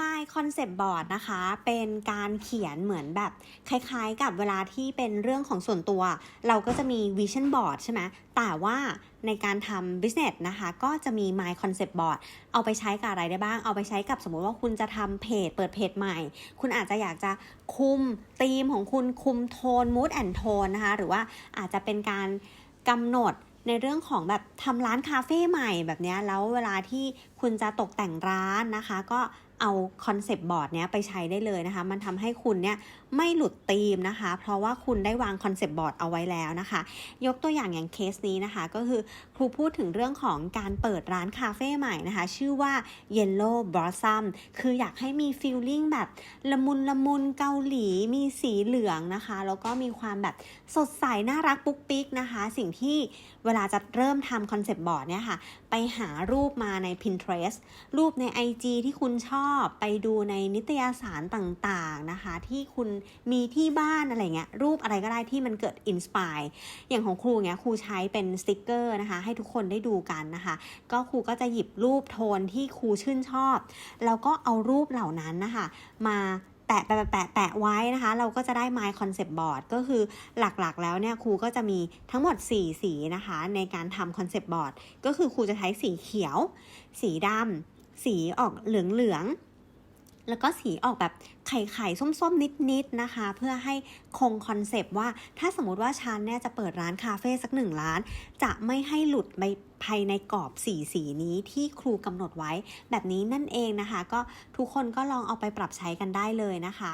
My Concept Board นะคะ เป็นการเขียนเหมือนแบบคล้ายๆกับเวลาที่เป็นเรื่องของส่วนตัว เราก็จะมี Vision Board ใช่ไหมแต่ว่าในการทำ business นะคะ ก็จะมี My Concept Board เอาไปใช้กับอะไรได้บ้าง เอาไปใช้กับสมมติว่าคุณจะทำเพจ เปิดเพจใหม่ คุณอาจจะอยากจะคุมธีมของคุณคุมโทน mood and tone นะคะ หรือว่าอาจจะเป็นการกำหนดในเรื่องของแบบทำร้านคาเฟ่ใหม่แบบนี้แล้วเวลาที่คุณจะตกแต่งร้านนะคะ ก็ เอาคอนเซปต์บอร์ดเนี้ยไปใช้ได้เลยนะคะ มันทำให้คุณเนี่ยไม่หลุดธีมนะคะ เพราะว่าคุณได้วางคอนเซปต์บอร์ดเอาไว้แล้วนะคะ ยกตัวอย่างอย่างเคสนี้นะคะ ก็คือครูพูดถึงเรื่องของการเปิดร้านคาเฟ่ใหม่นะคะ ชื่อว่า Yellow Blossom คืออยากให้มีฟีลลิ่งแบบละมุนละมุนเกาหลีมีสีเหลืองนะคะ แล้วก็มีความแบบสดใสน่ารักปุ๊กปิ๊กนะคะ สิ่งที่เวลาจะเริ่มทำคอนเซปต์บอร์ดเนี่ยค่ะ ไปหารูปมาใน Pinterest รูปใน IG ที่คุณชอบไปดูในนิตยสารต่างๆนะคะ ที่คุณมีที่บ้านอะไรเงี้ยรูปอะไรก็ได้ที่มันเกิดอินสปายอย่างของครูเงี้ยครูใช้เป็นสติกเกอร์นะคะ ให้ทุกคนได้ดูกันนะคะ ก็ครูก็จะหยิบรูปโทนที่ครูชื่นชอบ แล้วก็เอารูปเหล่านั้นนะคะมาแปะแปะแปะแปะไว้นะคะ เราก็จะได้ My Concept Board ก็คือหลักๆ แล้วเนี่ยครูก็จะมีทั้งหมด 4 สีนะคะ ในการทำ Concept Board ก็คือครูจะใช้สีเขียว สีดำ สีออกเหลืองๆ แล้วก็สีออกแบบไข่ไข่ๆส้มๆ นิดๆนะคะ เพื่อให้คงคอนเซปต์ว่าถ้าสมมติว่าฉันเนี่ยจะเปิดร้านคาเฟ่สักหนึ่งร้าน จะไม่ให้หลุดไปภายในกรอบสีสีนี้ที่ครูกำหนดไว้แบบนี้นั่นเองนะคะ ก็ทุกคนก็ลองเอาไปปรับใช้กันได้เลยนะคะ